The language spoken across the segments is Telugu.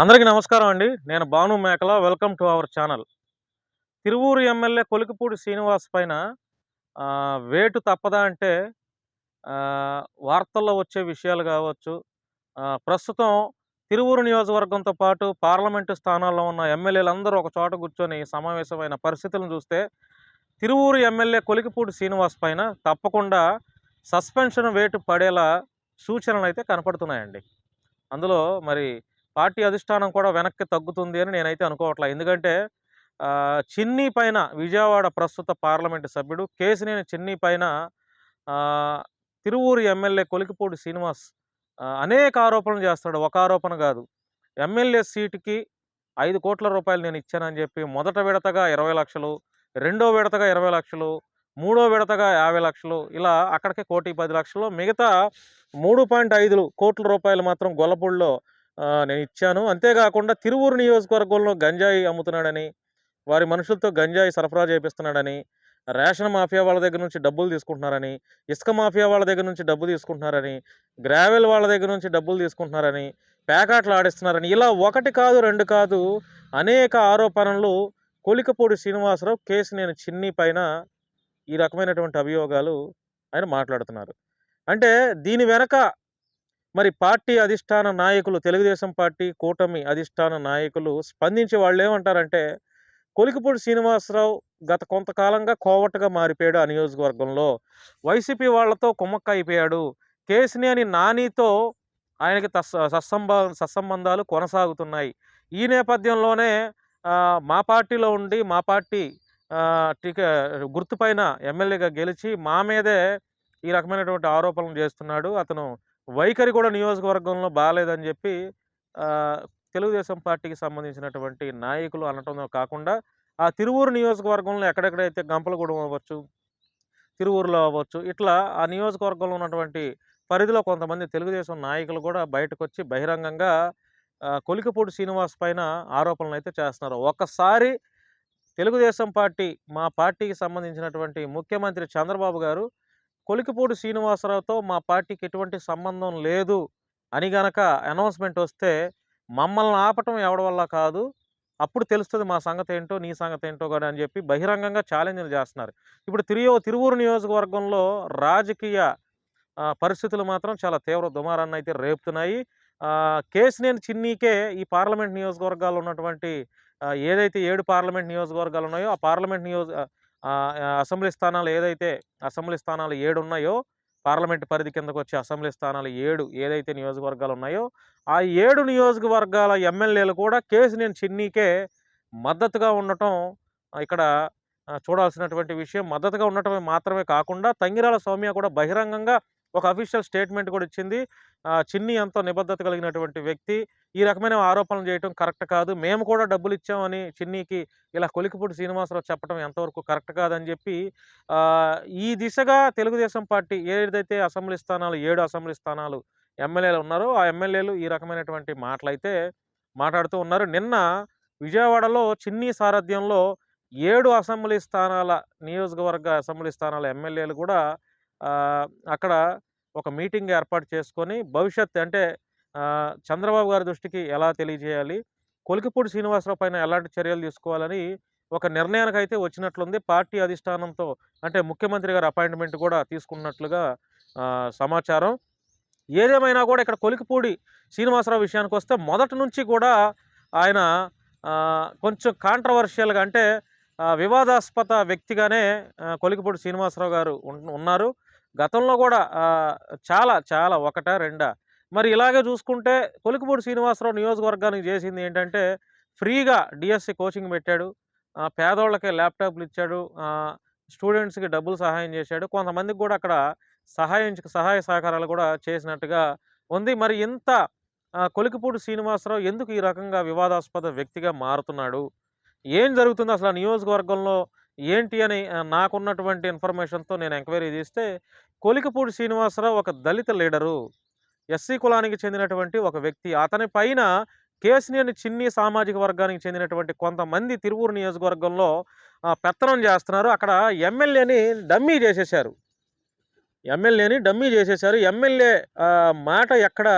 అందరికీ నమస్కారం అండి. నేను Bhanu Mekala. Welcome to our channel. Tiruvuru MLA Kolikapudi Srinivas పైన వేటు తప్పదా అంటే వార్తల్లో వచ్చే విషయాలు కావచ్చు ప్రస్తుతం తిరువూరు నియోజకవర్గంతో పాటు పార్లమెంటు స్థానాల్లో ఉన్న ఎమ్మెల్యేలందరూ ఒక చోట కూర్చొని సమావేశమైన పరిస్థితులను చూస్తే తిరువూరు ఎమ్మెల్యే కొలికిపూడి శ్రీనివాస్ పైన తప్పకుండా సస్పెన్షన్ వేటు పడేలా సూచనలు అయితే కనపడుతున్నాయండి. అందులో మరి పార్టీ అధిష్టానం కూడా వెనక్కి తగ్గుతుంది అని నేనైతే అనుకోవట్లే. ఎందుకంటే చిన్ని పైన విజయవాడ ప్రస్తుత పార్లమెంటు సభ్యుడు కేసినేని చిన్ని పైన తిరువూరు ఎమ్మెల్యే కొలికిపూడి శ్రీనివాస్ అనేక ఆరోపణలు చేస్తాడు. ఒక ఆరోపణ కాదు. ఎమ్మెల్యే సీటుకి ఐదు కోట్ల రూపాయలు నేను ఇచ్చానని చెప్పి మొదట విడతగా ఇరవై లక్షలు రెండో విడతగా ఇరవై లక్షలు మూడో విడతగా యాభై లక్షలు ఇలా అక్కడికి కోటి పది లక్షలు. మిగతా మూడు పాయింట్ ఐదు కోట్ల రూపాయలు మాత్రం గొల్లపూడిలో నేను ఇచ్చాను. అంతేకాకుండా తిరువూరు నియోజకవర్గంలో గంజాయి అమ్ముతున్నాడని వారి మనుషులతో గంజాయి సరఫరా చేపిస్తున్నాడని రేషన్ మాఫియా వాళ్ళ దగ్గర నుంచి డబ్బులు తీసుకుంటున్నారని ఇసుక మాఫియా వాళ్ళ దగ్గర నుంచి డబ్బు తీసుకుంటున్నారని గ్రావెల్ వాళ్ళ దగ్గర నుంచి డబ్బులు తీసుకుంటున్నారని ప్యాకాట్లు ఆడిస్తున్నారని ఇలా ఒకటి కాదు రెండు కాదు అనేక ఆరోపణలు కొలికపూడి శ్రీనివాసరావు కేసు నేను చిన్ని పైన ఈ రకమైనటువంటి అభియోగాలు ఆయన మాట్లాడుతున్నారు. అంటే దీని వెనక మరి పార్టీ అధిష్టాన నాయకులు తెలుగుదేశం పార్టీ కూటమి అధిష్టాన నాయకులు స్పందించి వాళ్ళు ఏమంటారంటే కొలికిపూడి శ్రీనివాసరావు గత కొంతకాలంగా కోవటగా మారిపోయాడు ఆ నియోజకవర్గంలో. వైసీపీ వాళ్ళతో కుమ్మక్క అయిపోయాడు. కేసినేని నానితో ఆయనకి సత్సంబ సత్సంబంధాలు కొనసాగుతున్నాయి. ఈ నేపథ్యంలోనే మా పార్టీలో ఉండి మా పార్టీ టిక గుర్తుపైన ఎమ్మెల్యేగా గెలిచి మా మీదే ఈ రకమైనటువంటి ఆరోపణలు చేస్తున్నాడు. అతను వైఖరి కూడా నియోజకవర్గంలో బాగాలేదని చెప్పి తెలుగుదేశం పార్టీకి సంబంధించినటువంటి నాయకులు అనటం కాకుండా ఆ తిరువూరు నియోజకవర్గంలో ఎక్కడెక్కడైతే గంపలగూడెం అవ్వచ్చు తిరువూరులో అవ్వచ్చు ఇట్లా ఆ నియోజకవర్గంలో ఉన్నటువంటి పరిధిలో కొంతమంది తెలుగుదేశం నాయకులు కూడా బయటకు వచ్చి బహిరంగంగా కొలికపూడి శ్రీనివాస్ పైన ఆరోపణలు అయితే చేస్తున్నారు. ఒక్కసారి తెలుగుదేశం పార్టీ మా పార్టీకి సంబంధించినటువంటి ముఖ్యమంత్రి చంద్రబాబు గారు కొలికిపూడి శ్రీనివాసరావుతో మా పార్టీకి ఎటువంటి సంబంధం లేదు అని గనక అనౌన్స్మెంట్ వస్తే మమ్మల్ని ఆపటం ఎవడి వల్ల కాదు. అప్పుడు తెలుస్తుంది మా సంగతి ఏంటో నీ సంగతి ఏంటో కూడా అని చెప్పి బహిరంగంగా ఛాలెంజ్లు చేస్తున్నారు. ఇప్పుడు తిరువు తిరువూరు నియోజకవర్గంలో రాజకీయ పరిస్థితులు మాత్రం చాలా తీవ్ర దుమారాన్ని అయితే రేపుతున్నాయి. కేసినేని చిన్నీకే ఈ పార్లమెంట్ నియోజకవర్గాల్లో ఉన్నటువంటి ఏదైతే ఏడు పార్లమెంట్ నియోజకవర్గాలు ఉన్నాయో ఆ పార్లమెంట్ నియోజ అసెంబ్లీ స్థానాలు ఏదైతే అసెంబ్లీ స్థానాలు ఏడు ఉన్నాయో పార్లమెంట్ పరిధి కిందకు వచ్చే అసెంబ్లీ స్థానాలు ఏడు ఏదైతే నియోజకవర్గాలు ఉన్నాయో ఆ ఏడు నియోజకవర్గాల ఎమ్మెల్యేలు కూడా కేసినేని చిన్నీకే మద్దతుగా ఉండటం ఇక్కడ చూడాల్సినటువంటి విషయం. మద్దతుగా ఉండటమే మాత్రమే కాకుండా తంగిరాల సౌమ్య కూడా బహిరంగంగా ఒక అఫీషియల్ స్టేట్మెంట్ కూడా ఇచ్చింది. చిన్ని ఎంతో నిబద్ధత కలిగినటువంటి వ్యక్తి. ఈ రకమైన ఆరోపణలు చేయటం కరెక్ట్ కాదు. మేము కూడా డబ్బులు ఇచ్చామని చిన్నీకి ఇలా కొలికిపూడి శ్రీనివాసరావు చెప్పడం ఎంతవరకు కరెక్ట్ కాదని చెప్పి ఈ దిశగా తెలుగుదేశం పార్టీ ఏదైతే అసెంబ్లీ స్థానాలు ఏడు అసెంబ్లీ స్థానాలు ఎమ్మెల్యేలు ఉన్నారో ఆ ఎమ్మెల్యేలు ఈ రకమైనటువంటి మాటలైతే మాట్లాడుతూ ఉన్నారు. నిన్న విజయవాడలో చిన్ని సారథ్యంలో ఏడు అసెంబ్లీ స్థానాల నియోజకవర్గ అసెంబ్లీ స్థానాల ఎమ్మెల్యేలు కూడా అక్కడ ఒక మీటింగ్ ఏర్పాటు చేసుకొని భవిష్యత్ అంటే చంద్రబాబు గారి దృష్టికి ఎలా తెలియజేయాలి? కొలికిపూడి శ్రీనివాసరావు పైన ఎలాంటి చర్యలు తీసుకోవాలని ఒక నిర్ణయానికి అయితే వచ్చినట్లుంది. పార్టీ అధిష్టానంతో అంటే ముఖ్యమంత్రి గారి అపాయింట్మెంట్ కూడా తీసుకున్నట్లుగా సమాచారం. ఏదేమైనా కూడా ఇక్కడ కొలికిపూడి శ్రీనివాసరావు విషయానికి వస్తే మొదటి నుంచి కూడా ఆయన కొంచెం కాంట్రవర్షియల్గా అంటే వివాదాస్పద వ్యక్తిగానే కొలికిపూడి శ్రీనివాసరావు గారు ఉన్నారు. గతంలో కూడా చాలా చాలా ఒకట రెండా? మరి ఇలాగే చూసుకుంటే కొలికిపూడి శ్రీనివాసరావు నియోజకవర్గానికి చేసింది ఏంటంటే ఫ్రీగా డిఎస్సి కోచింగ్ పెట్టాడు. పేదోళ్ళకే పేదోళ్ళకి ల్యాప్టాప్లు ఇచ్చాడు. స్టూడెంట్స్కి డబ్బులు సహాయం చేశాడు. కొంతమందికి కూడా అక్కడ సహాయం సహాయ సహకారాలు కూడా చేసినట్టుగా ఉంది. మరి ఇంత కొలికిపూడి శ్రీనివాసరావు ఎందుకు ఈ రకంగా వివాదాస్పద వ్యక్తిగా మారుతున్నాడు? ఏం జరుగుతుంది అసలు ఆ నియోజకవర్గంలో? ఏంటి అని నాకున్నటువంటి ఇన్ఫర్మేషన్తో నేను ఎంక్వైరీ చేస్తే కొలికపూడి శ్రీనివాసరావు ఒక దళిత లీడరు. ఎస్సీ కులానికి చెందినటువంటి ఒక వ్యక్తి. అతని పైన కేసినేని చిన్ని సామాజిక వర్గానికి చెందినటువంటి కొంతమంది తిరువూరు నియోజకవర్గంలో పెత్తనం చేస్తున్నారు. అక్కడ ఎమ్మెల్యేని డమ్మీ చేసేశారు. ఎమ్మెల్యేని డమ్మీ చేసేశారు. ఎమ్మెల్యే మాట ఎక్కడ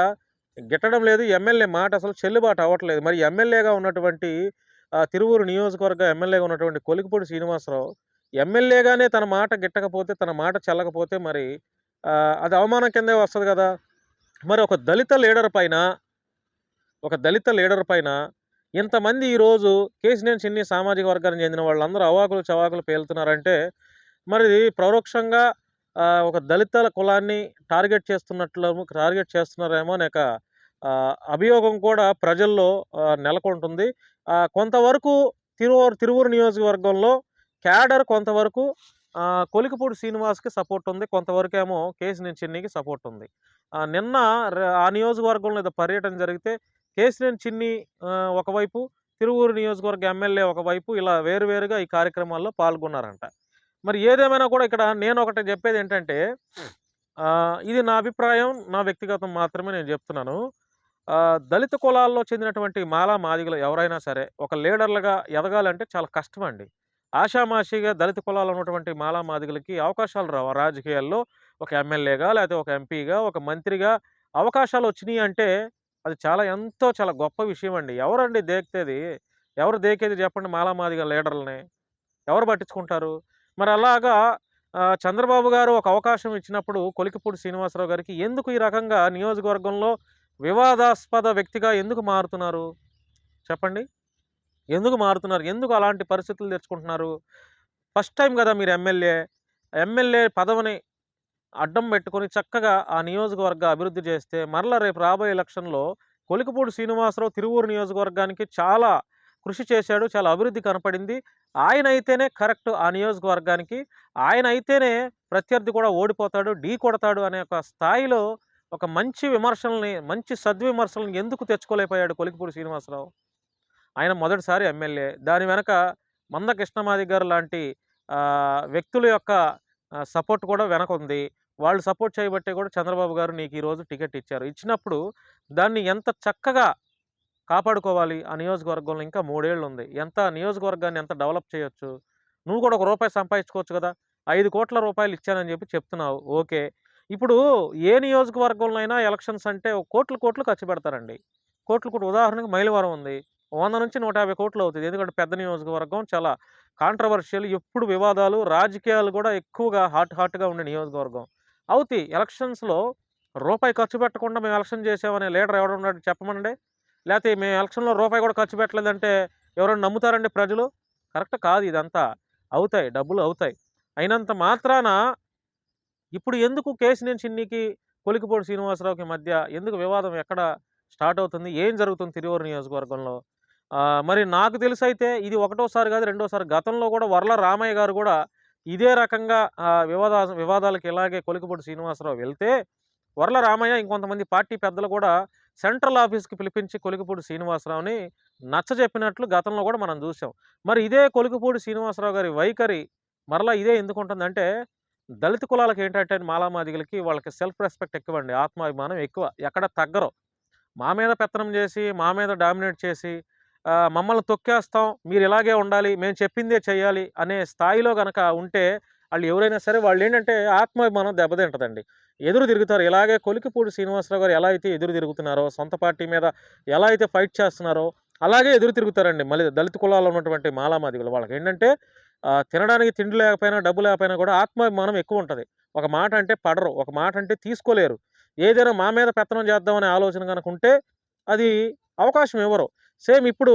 గిట్టడం లేదు. ఎమ్మెల్యే మాట అసలు చెల్లుబాటు అవ్వట్లేదు. మరి ఎమ్మెల్యేగా ఉన్నటువంటి తిరువూరు నియోజకవర్గ ఎమ్మెల్యేగా ఉన్నటువంటి కొలికిపూడి శ్రీనివాసరావు ఎమ్మెల్యేగానే తన మాట గిట్టకపోతే, తన మాట చెల్లకపోతే మరి అది అవమానం కిందే వస్తుంది కదా. మరి ఒక దళిత లీడర్ పైన ఒక దళిత లీడర్ పైన ఇంతమంది ఈరోజు కేశినేని చిన్ని సామాజిక వర్గానికి చెందిన వాళ్ళందరూ అవాకులు చవాకులు పేలుతున్నారంటే మరి పరోక్షంగా ఒక దళితల కులాన్ని టార్గెట్ చేస్తున్నట్లు టార్గెట్ చేస్తున్నారేమో అనేక ఒక అభియోగం కూడా ప్రజల్లో నెలకొంటుంది. కొంతవరకు తిరువూరు తిరువూరు నియోజకవర్గంలో క్యాడర్ కొంతవరకు కొలికపూడి శ్రీనివాస్‌కి సపోర్ట్ ఉంది. కొంతవరకేమో కేశినేని చిన్నికి సపోర్ట్ ఉంది. నిన్న ఆ నియోజకవర్గంలో ఏదో పర్యటన జరిగితే కేశినేని చిన్ని ఒకవైపు, తిరువూరు నియోజకవర్గ ఎమ్మెల్యే ఒకవైపు ఇలా వేరువేరుగా ఈ కార్యక్రమాల్లో పాల్గొన్నారంట. మరి ఏదేమైనా కూడా ఇక్కడ నేను ఒకటి చెప్పేది ఏంటంటే ఇది నా అభిప్రాయం, నా వ్యక్తిగతం మాత్రమే నేను చెప్తున్నాను. దళిత కులాల్లో చెందినటువంటి మాలా మాదిగలు ఎవరైనా సరే ఒక లీడర్‌లుగా ఎదగాలంటే చాలా కష్టం అండి ఆషామాషీగా దళిత కులాలు ఉన్నటువంటి మాలా మాదిగలకి అవకాశాలు రావు. రాజకీయాల్లో ఒక ఎమ్మెల్యేగా, లేకపోతే ఒక ఎంపీగా, ఒక మంత్రిగా అవకాశాలు వచ్చినాయి అంటే అది చాలా ఎంతో చాలా గొప్ప విషయం అండి. ఎవరండి దేక్తేది? ఎవరు దేకేది చెప్పండి మాలా మాదిగ లీడర్‌లని? ఎవరు పట్టించుకుంటారు? మరి అలాగా చంద్రబాబు గారు ఒక అవకాశం ఇచ్చినప్పుడు కొలికిపూడి శ్రీనివాసరావు గారికి ఎందుకు ఈ రకంగా నియోజకవర్గంలో వివాదాస్పద వ్యక్తిగా ఎందుకు మారుతున్నారు? చెప్పండి. ఎందుకు మారుతున్నారు? ఎందుకు అలాంటి పరిస్థితులు తెచ్చుకుంటున్నారు? ఫస్ట్ టైం కదా మీరు ఎమ్మెల్యే. ఎమ్మెల్యే పదవిని అడ్డం పెట్టుకొని చక్కగా ఆ నియోజకవర్గ అభివృద్ధి చేస్తే మరలా రేపు రాబోయే ఎలక్షన్‌లో కొలికపూడి శ్రీనివాసరావు తిరువూరు నియోజకవర్గానికి చాలా కృషి చేశాడు. చాలా అభివృద్ధి కనపడింది. ఆయన అయితేనే కరెక్ట్ ఆ నియోజకవర్గానికి. ఆయన అయితేనే ప్రత్యర్థి కూడా ఓడిపోతాడు, ఢీ కొడతాడు అనే ఒక స్థాయిలో ఒక మంచి విమర్శల్ని, మంచి సద్విమర్శలను ఎందుకు తెచ్చుకోలేకపోయాడు కొలికిపూడి శ్రీనివాసరావు? ఆయన మొదటిసారి ఎమ్మెల్యే. దాని వెనక మంద కృష్ణమాది గారు లాంటి వ్యక్తుల యొక్క సపోర్ట్ కూడా వెనక ఉంది వాళ్ళు సపోర్ట్ చేయబట్టే కూడా చంద్రబాబు గారు నీకు ఈరోజు టికెట్ ఇచ్చారు. ఇచ్చినప్పుడు దాన్ని ఎంత చక్కగా కాపాడుకోవాలి ఆ నియోజకవర్గంలో ఇంకా మూడేళ్ళు ఉంది ఎంత నియోజకవర్గాన్ని ఎంత డెవలప్ చేయొచ్చు? నువ్వు కూడా ఒక రూపాయి సంపాదించుకోవచ్చు కదా ఐదు కోట్ల రూపాయలు ఇచ్చానని చెప్పి చెప్తున్నావు. ఓకే. ఇప్పుడు ఏ నియోజకవర్గంలో అయినా ఎలక్షన్స్ అంటే కోట్లు, కోట్లు ఖర్చు పెడతారండి. కోట్లు, కోట్లు ఉదాహరణకు మైలవరం ఉంది. వంద నుంచి నూట యాభై కోట్లు అవుతుంది ఎందుకంటే పెద్ద నియోజకవర్గం చాలా కాంట్రవర్షియల్ ఎప్పుడు వివాదాలు, రాజకీయాలు కూడా ఎక్కువగా హాట్ హాట్‌గా ఉండే నియోజకవర్గం. అవుతాయి. ఎలక్షన్స్‌లో రూపాయి ఖర్చు పెట్టకుండా మేము ఎలక్షన్ చేసామనే లీడర్ ఎవడున్నాడు చెప్పమండి లేకపోతే మేము ఎలక్షన్‌లో రూపాయి కూడా ఖర్చు పెట్టలేదంటే ఎవరైనా నమ్ముతారండి ప్రజలు? కరెక్ట్ కాదు ఇదంతా. అవుతాయి. డబ్బులు అవుతాయి. అయినంత మాత్రాన ఇప్పుడు ఎందుకు కేసు నేను చిన్నికి, కొలికిపోడు శ్రీనివాసరావుకి మధ్య ఎందుకు వివాదం ఎక్కడ స్టార్ట్ అవుతుంది? ఏం జరుగుతుంది తిరువూరు నియోజకవర్గంలో? మరి నాకు తెలిసైతే ఇది ఒకటోసారి కాదు, రెండోసారి గతంలో కూడా వర్ల రామయ్య గారు కూడా ఇదే రకంగా వివాదా వివాదాలకి ఇలాగే కొలికిపూడి శ్రీనివాసరావు వెళ్తే, వర్ల రామయ్య ఇంకొంతమంది పార్టీ పెద్దలు కూడా సెంట్రల్ ఆఫీస్‌కి పిలిపించి కొలికపూడి శ్రీనివాసరావుని నచ్చజెప్పినట్లు గతంలో కూడా మనం చూసాం మరి ఇదే కొలికపూడి శ్రీనివాసరావు గారి వైఖరి మరలా ఇదే ఎందుకు ఉంటుందంటే దళిత కులాలకి ఏంటంటే మాలా మాదిగలకి వాళ్ళకి సెల్ఫ్ రెస్పెక్ట్ ఎక్కువ అండి ఆత్మాభిమానం ఎక్కువ. ఎక్కడ తగ్గరు. మా మీద పెత్తనం చేసి మా మీద డామినేట్ చేసి మమ్మల్ని తొక్కేస్తాం, మీరు ఇలాగే ఉండాలి, మేము చెప్పిందే చేయాలి అనే స్థాయిలో కనుక ఉంటే వాళ్ళు ఎవరైనా సరే వాళ్ళు ఏంటంటే ఆత్మాభిమానం దెబ్బతింటదండి. ఎదురు తిరుగుతారు. ఇలాగే కొలికిపూడి శ్రీనివాసరావు గారు ఎలా అయితే ఎదురు తిరుగుతున్నారో, సొంత పార్టీ మీద ఎలా అయితే ఫైట్ చేస్తున్నారో, అలాగే ఎదురు తిరుగుతారండి. మళ్ళీ దళిత కులాల్లో ఉన్నటువంటి మాలా వాళ్ళకి ఏంటంటే తినడానికి తిండి లేకపోయినా, డబ్బు లేకపోయినా కూడా ఆత్మాభిమానం ఉంటుంది ఒక మాట అంటే పడరు. ఒక మాట అంటే తీసుకోలేరు. ఏదైనా మా మీద పెత్తనం చేద్దామనే ఆలోచన కనుక ఉంటే అది అవకాశం ఇవ్వరు. సేమ్ ఇప్పుడు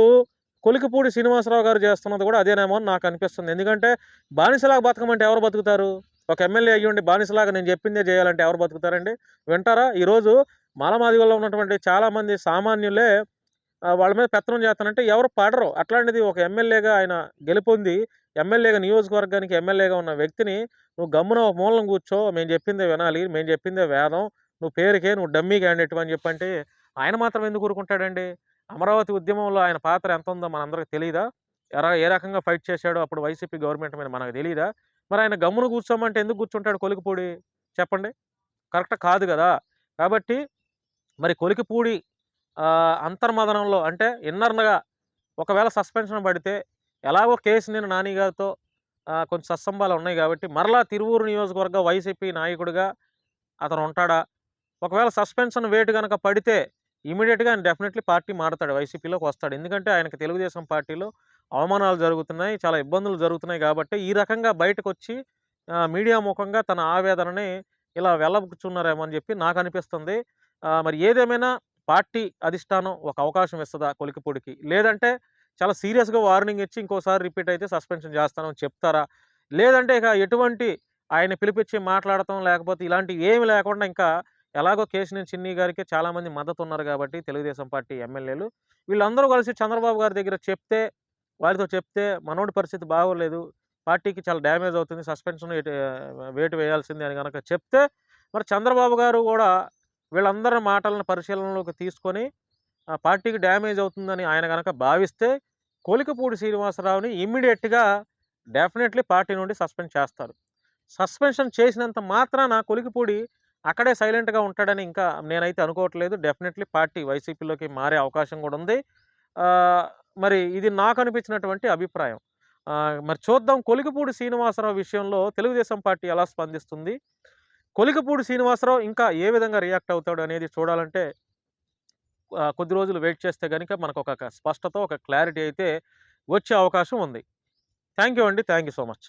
కొలికిపూడి శ్రీనివాసరావు గారు చేస్తున్నది కూడా అదేనేమో అని నాకు అనిపిస్తుంది. ఎందుకంటే బానిసలాగా బతకమంటే ఎవరు బతుకుతారు? ఒక ఎమ్మెల్యే అయ్యుండి బానిసలాగా నేను చెప్పిందే చేయాలంటే ఎవరు బతుకుతారండి? వింటారా? ఈరోజు మాలమాదిగల్లో ఉన్నటువంటి చాలామంది సామాన్యులే వాళ్ళ మీద పెత్తనం చేస్తానంటే ఎవరు పడరు. అట్లాంటిది ఒక ఎమ్మెల్యేగా ఆయన గెలుపొంది ఎమ్మెల్యేగా నియోజకవర్గానికి ఎమ్మెల్యేగా ఉన్న వ్యక్తిని నువ్వు గమ్మున ఒక మూలం కూర్చో, మేము చెప్పిందే వినాలి, మేము చెప్పిందే వేదం, నువ్వు పేరుకే నువ్వు డమ్మీ క్యాండిడేట్ అని చెప్పంటే ఆయన మాత్రం ఎందుకు ఊరుకుంటాడండి? అమరావతి ఉద్యమంలో ఆయన పాత్ర ఎంత ఉందో మనందరికి తెలియదా ఎలా ఏ రకంగా ఫైట్ చేశాడో అప్పుడు వైసీపీ గవర్నమెంట్ మీద మనకు తెలియదా మరి ఆయన గమ్మున కూర్చోమంటే ఎందుకు కూర్చుంటాడు కొలికిపూడి? చెప్పండి. కరెక్ట్ కాదు కదా కాబట్టి మరి కొలికిపూడి అంతర్మదనంలో అంటే ఇన్నర్నగా ఒకవేళ సస్పెన్షన్ పడితే ఎలాగో కేసు నేను నానిగారితో కొంచెం సత్సంబాలు ఉన్నాయి కాబట్టి మరలా తిరువూరు నియోజకవర్గ వైసీపీ నాయకుడిగా అతను ఉంటాడా? ఒకవేళ సస్పెన్షన్ వేటు కనుక పడితే ఇమీడియట్గా ఆయన డెఫినెట్‌లీ పార్టీ మారతాడు. వైసీపీలోకి వస్తాడు. ఎందుకంటే ఆయనకు తెలుగుదేశం పార్టీలో అవమానాలు జరుగుతున్నాయి. చాలా ఇబ్బందులు జరుగుతున్నాయి కాబట్టి ఈ రకంగా బయటకొచ్చి వచ్చి మీడియా ముఖంగా తన ఆవేదనని ఇలా వెళ్ళబుచ్చున్నారేమో అని చెప్పి నాకు అనిపిస్తుంది మరి ఏదేమైనా పార్టీ అధిష్టానం ఒక అవకాశం ఇస్తుందా కొలికిపూడికి? లేదంటే చాలా సీరియస్‌గా వార్నింగ్ ఇచ్చి ఇంకోసారి రిపీట్ అయితే సస్పెన్షన్ చేస్తానని చెప్తారా? లేదంటే ఇక ఎటువంటి ఆయన పిలిపించి మాట్లాడటం లేకపోతే ఇలాంటివి ఏమి లేకుండా ఇంకా ఎలాగో కేశినేని చిన్ని గారికి చాలామంది మద్దతున్నారు కాబట్టి తెలుగుదేశం పార్టీ ఎమ్మెల్యేలు. వీళ్ళందరూ కలిసి చంద్రబాబు గారి దగ్గర చెప్తే వారితో చెప్తే మనోడి పరిస్థితి బాగోలేదు. పార్టీకి చాలా డ్యామేజ్ అవుతుంది. సస్పెన్షన్ వేటు వేయాల్సింది అని కనుక చెప్తే మరి చంద్రబాబు గారు కూడా వీళ్ళందరి మాటలను పరిశీలనలోకి తీసుకొని పార్టీకి డ్యామేజ్ అవుతుందని ఆయన కనుక భావిస్తే కోలికపూడి శ్రీనివాసరావుని ఇమ్మీడియట్గా డెఫినెట్‌లీ పార్టీ నుండి సస్పెండ్ చేస్తారు. సస్పెన్షన్ చేసినంత మాత్రాన కొలికిపూడి అక్కడే సైలెంట్‌గా ఉంటాడని ఇంకా నేనైతే అనుకోవట్లేదు. డెఫినెట్‌లీ పార్టీ వైసీపీలోకి మారే అవకాశం కూడా ఉంది. మరి ఇది నాకు అనిపించినటువంటి అభిప్రాయం. మరి చూద్దాం కొలికిపూడి శ్రీనివాసరావు విషయంలో తెలుగుదేశం పార్టీ ఎలా స్పందిస్తుంది? కొలికిపూడి శ్రీనివాసరావు ఇంకా ఏ విధంగా రియాక్ట్ అవుతాడు అనేది చూడాలంటే కొద్ది రోజులు వెయిట్ చేస్తే గనుక మనకొక స్పష్టత, ఒక క్లారిటీ అయితే వచ్చే అవకాశం ఉంది. థ్యాంక్ యూ అండి. Thank you so much.